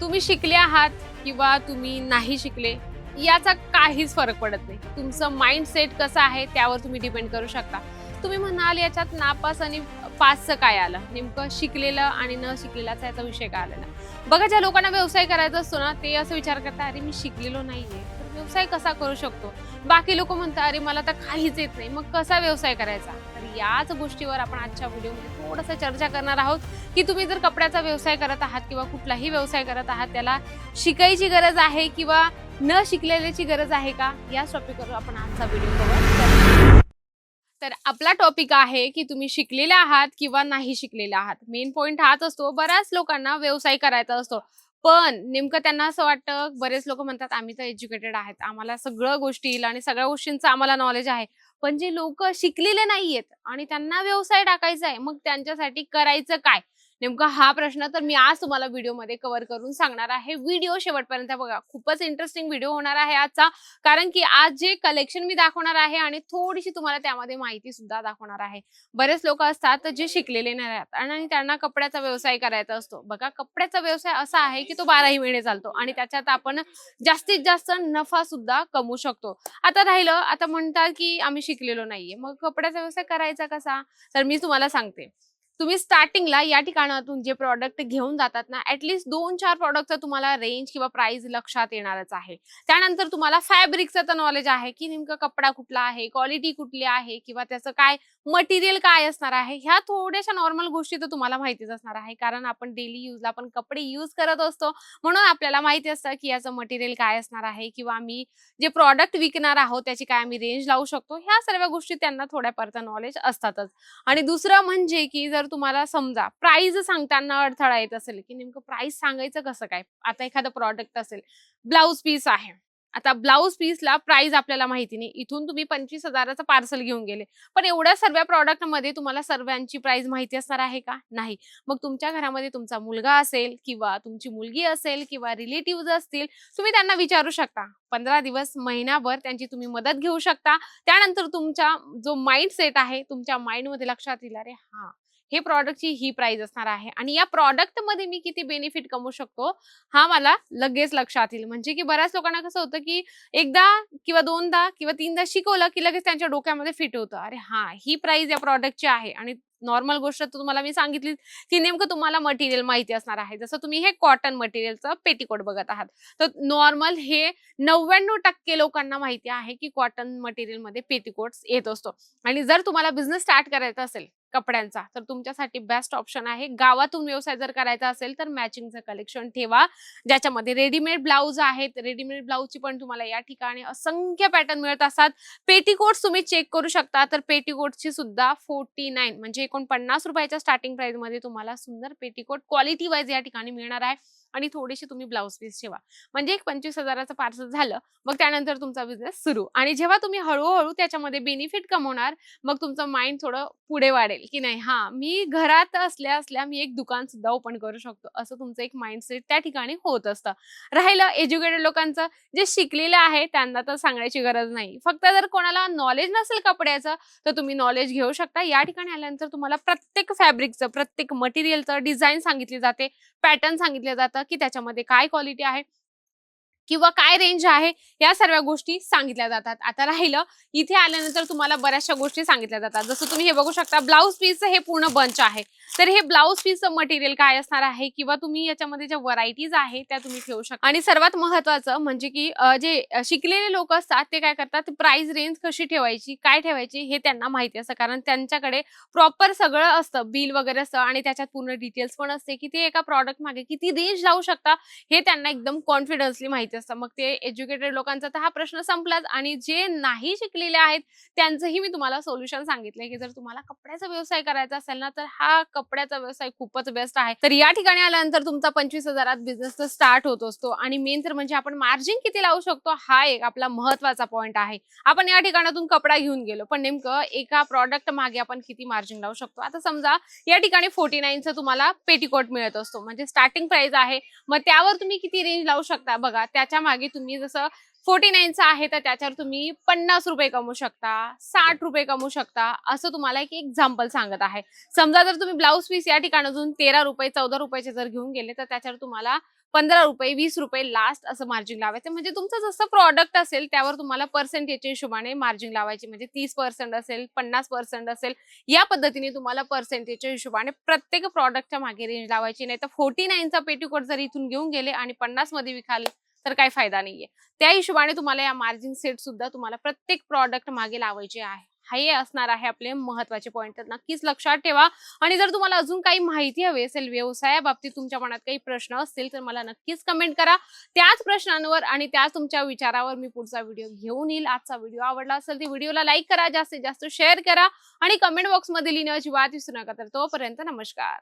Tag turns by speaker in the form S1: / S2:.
S1: तुम्ही शिकले आहात किंवा तुम्ही नाही शिकले याचा काहीच फरक पडत नाही. तुमचं माइंडसेट कसं आहे त्यावर तुम्ही डिपेंड करू शकता. तुम्ही म्हणाल याच्यात नापास आणि पासचं काय आलं? नेमकं शिकलेलं आणि न शिकलेलाचा याचा विषय काय आलेला? बघा ज्या लोकांना व्यवसाय करायचा असतो ना ते असं विचार करतात अरे मी शिकलेलो नाहीये. तर व्यवसाय कसा करू शकतो? बाकी लोक म्हणतात अरे मला तर काहीच येत नाही. मग कसा व्यवसाय करायचा? तर याच गोष्टीवर आपण आजच्या व्हिडिओमध्ये थोडंसं चर्चा करणार आहोत की तुम्ही जर कपड्याचा व्यवसाय करत आहात किंवा कुठलाही व्यवसाय करत आहात त्याला शिकायची गरज आहे किंवा न शिकलेल्याची गरज आहे का? याच टॉपिकवर आपण आजचा व्हिडिओ कव्हर तर आपला टॉपिक आहे की तुम्ही शिकलेले आहात किंवा नाही शिकलेले आहात. मेन पॉइंट हाच असतो बऱ्याच लोकांना व्यवसाय करायचा असतो. पण नेमकं त्यांना असं वाटतं बरेच लोक म्हणतात आम्ही तर एज्युकेटेड आहेत. आम्हाला सगळं गोष्टी येईल आणि सगळ्या गोष्टींचं आम्हाला नॉलेज आहे. पण जे लोक शिकलेले नाहीयेत आणि त्यांना व्यवसाय टाकायचा आहे मग त्यांच्यासाठी करायचं काय? नेमका हा प्रश्न तर मी आज तुम्हाला व्हिडिओमध्ये कव्हर करून सांगणार आहे. व्हिडिओ शेवटपर्यंत बघा. खूपच इंटरेस्टिंग व्हिडिओ होणार आहे आजचा. कारण की आज जे कलेक्शन मी दाखवणार आहे आणि थोडीशी तुम्हाला त्यामध्ये माहिती सुद्धा दाखवणार आहे. बरेच लोक असतात जे शिकलेले नाही आणि त्यांना कपड्याचा व्यवसाय करायचा असतो. बघा कपड्याचा व्यवसाय असा आहे की तो बाराही महिने चालतो आणि त्याच्यात आपण जास्तीत जास्त नफा सुद्धा कमवू शकतो. आता राहिलं आता म्हणतात की आम्ही शिकलेलो नाहीये. मग कपड्याचा व्यवसाय करायचा कसा? तर मी तुम्हाला सांगते. तुम्ही स्टार्टिंगला या ठिकाणातून जे प्रॉडक्ट घेऊन जातात ना ऍटलिस्ट दोन चार प्रॉडक्टचा तुम्हाला रेंज किंवा प्राइस लक्षात येणारच आहे. त्यानंतर तुम्हाला फॅब्रिकचं तर नॉलेज आहे की नेमकं कपडा कुठला आहे क्वालिटी कुठली आहे किंवा त्याचं काय मटेरियल काय असणार आहे? ह्या थोड्याशा नॉर्मल गोष्टी तर तुम्हाला माहितीच असणार आहे. कारण आपण डेली यूजला आपण कपडे यूज करत असतो. म्हणून आपल्याला माहिती असतं की याचं मटेरियल काय असणार आहे? किंवा आम्ही जे प्रॉडक्ट विकणार आहोत त्याची काय आम्ही रेंज लावू शकतो? ह्या सर्व गोष्टी त्यांना थोड्यापर्यंत नॉलेज असतातच. आणि दुसरं म्हणजे की जर तुम्हाला समजा प्राइस सांगताना अडथळा येत असेल की नेमकं प्राइस सांगायचं कसं काय? आता एखादं प्रॉडक्ट असेल ब्लाऊज पीस आहे. आता ब्लाऊज पीसला प्राइस आपल्याला माहिती नाही. इथून तुम्ही पंचवीस हजाराचं पार्सल घेऊन गेले. पण एवढ्या सर्व प्रॉडक्टमध्ये तुम्हाला सर्वांची प्राइस माहिती असणार आहे का? नाही. मग तुमच्या घरामध्ये तुमचा मुलगा असेल किंवा तुमची मुलगी असेल किंवा रिलेटिव्ह असतील तुम्ही त्यांना विचारू शकता. पंधरा दिवस महिनाभर त्यांची तुम्ही मदत घेऊ शकता. त्यानंतर तुमचा जो माइंड सेट आहे तुमच्या माइंडमध्ये लक्षात येईल अरे हा हे प्रॉडक्टची ही प्राइस असणार आहे. आणि या प्रॉडक्टमध्ये मी किती बेनिफिट कमवू शकतो हा मला लगेच लक्षात येईल. म्हणजे की बऱ्याच लोकांना कसं होतं की एकदा किंवा दोनदा किंवा तीनदा शिकवलं की लगेच त्यांच्या डोक्यामध्ये फिट होतं. अरे हा ही प्राइस या प्रॉडक्टची आहे. आणि नॉर्मल गोष्ट तुम्हाला मी सांगितली की नेमकं तुम्हाला मटेरियल माहिती असणार आहे. जसं तुम्ही हे कॉटन मटेरियलचं पेटीकोट बघत आहात. तर नॉर्मल हे नव्याण्णव टक्के लोकांना माहिती आहे की कॉटन मटेरियलमध्ये येत असतो. आणि जर तुम्हाला बिझनेस स्टार्ट करायचा असेल कपड्यांचा. तर तुमच्यासाठी बेस्ट ऑप्शन आहे. गावातून व्यवसाय जर करायचा असेल तर मॅचिंगचं कलेक्शन ठेवा. ज्याच्यामध्ये रेडीमेड ब्लाऊज आहेत. रेडीमेड ब्लाऊजची पण तुम्हाला या ठिकाणी असंख्य पॅटर्न मिळत असतात. पेटीकोट्स तुम्ही चेक करू शकता. तर पेटीकोटची सुद्धा फोर्टी नाईन म्हणजे एकोणपन्नास रुपयाच्या स्टार्टिंग प्राइसमध्ये तुम्हाला सुंदर पेटीकोट क्वालिटी वाईज या ठिकाणी मिळणार आहे. आणि थोडीशी तुम्ही ब्लाऊज पीस ठेवा. म्हणजे एक पंचवीस हजाराचं पार्सल झालं मग त्यानंतर तुमचा बिझनेस सुरू. आणि जेव्हा तुम्ही हळूहळू त्याच्यामध्ये बेनिफिट कमवणार मग तुमचं माइंड थोडं पुढे वाढेल. की नाही. हा मी घरात असल्या असल्या मी एक दुकान सुद्धा ओपन करू शकतो. असं तुमचं एक माइंडसेट त्या ठिकाणी होत असतं. राहिलं एज्युकेटेड लोकांचं जे शिकलेलं आहे त्यांना तर सांगायची गरज नाही. फक्त जर कोणाला नॉलेज नसेल कपड्याचं तर तुम्ही नॉलेज घेऊ शकता. या ठिकाणी आल्यानंतर तुम्हाला प्रत्येक फॅब्रिकचं प्रत्येक मटेरियलचं डिझाईन सांगितली जाते पॅटर्न सांगितलं जातं की त्याच्यामध्ये काय क्वालिटी आहे. किंवा काय रेंज आहे या सर्व गोष्टी सांगितल्या जातात. आता राहिलं इथे आल्यानंतर तुम्हाला बऱ्याचशा गोष्टी सांगितल्या जातात. जसं तुम्ही हे बघू शकता ब्लाऊज पीसचं हे पूर्ण बंच आहे. तर हे ब्लाऊज पीसचं मटेरियल काय असणार आहे? किंवा तुम्ही याच्यामध्ये ज्या व्हरायटीज आहे त्या तुम्ही ठेवू शकता. आणि सर्वात महत्वाचं म्हणजे की जे शिकलेले लोक असतात ते काय करतात? प्राइस रेंज कशी ठेवायची काय ठेवायची हे त्यांना माहिती असतं. कारण त्यांच्याकडे प्रॉपर सगळं असतं. बिल वगैरे असतं आणि त्याच्यात पूर्ण डिटेल्स पण असते की ते एका प्रॉडक्ट मागे किती रेंज लावू शकता हे त्यांना एकदम कॉन्फिडन्सली माहिती असतं. मग ते एज्युकेटेड लोकांचा तर हा प्रश्न संपलाच. आणि जे नाही शिकलेले आहेत त्यांचंही मी तुम्हाला सोल्युशन सांगितलं की जर तुम्हाला कपड्याचा व्यवसाय करायचा असेल ना तर हा कपड्याचा व्यवसाय खूपच बेस्ट आहे. तर या ठिकाणी आल्यानंतर तुमचा पंचवीस हजारात बिझनेस स्टार्ट होत असतो. आणि मेन तर म्हणजे आपण मार्जिन किती लावू शकतो हा एक आपला महत्त्वाचा पॉईंट आहे. आपण या ठिकाणातून कपडा घेऊन गेलो पण नेमकं एका प्रॉडक्ट मागे आपण किती मार्जिन लावू शकतो? आता समजा या ठिकाणी फोर्टी नाईनचं तुम्हाला पेटीकोट मिळत असतो. म्हणजे स्टार्टिंग प्राइस आहे. मग त्यावर तुम्ही किती रेंज लावू शकता? बघा त्याच्यामागे तुम्ही जसं फोर्टी नाईनचा आहे तर त्याच्यावर तुम्ही पन्नास रुपये कमवू शकता साठ रुपये कमवू शकता असं तुम्हाला एक एक्झाम्पल सांगत आहे. समजा जर तुम्ही ब्लाऊज पीस या ठिकाणातून तेरा रुपये चौदा रुपयाचे जर घेऊन गेले तर त्याच्यावर तुम्हाला पंधरा रुपये वीस रुपये लास्ट असं मार्जिन लावायचं. म्हणजे तुमचं जसं प्रॉडक्ट असेल त्यावर तुम्हाला पर्सेंटेजच्या हिशोबाने मार्जिन लावायची. म्हणजे तीस पर्सेंट असेल पन्नास पर्सेंट असेल या पद्धतीने तुम्हाला पर्सेंटेजच्या हिशोबाने प्रत्येक प्रॉडक्टच्या मागे रेंज लावायची. नाही तर फोर्टी नाईनचा पेटीकोट जर इथून घेऊन गेले आणि पन्नासमध्ये विकाल तर काही फायदा नाहीये. त्या हिशोबाने तुम्हाला या मार्जिन सेट सुद्धा तुम्हाला प्रत्येक प्रॉडक्ट मागे लावायचे आहे. हे असणार आहे आपले महत्त्वाचे पॉईंट तर नक्कीच लक्षात ठेवा. आणि जर तुम्हाला अजून काही माहिती हवी असेल व्यवसायाबाबतीत तुमच्या मनात काही प्रश्न असतील तर मला नक्कीच कमेंट करा. त्याच प्रश्नांवर आणि त्याच तुमच्या विचारावर मी पुढचा व्हिडिओ घेऊन येईल. आजचा व्हिडिओ आवडला असेल तर व्हिडिओला लाईक करा. जास्तीत जास्त शेअर करा. आणि कमेंट बॉक्समध्ये लिहिणं अजिबात विसरू नका. तर तोपर्यंत नमस्कार.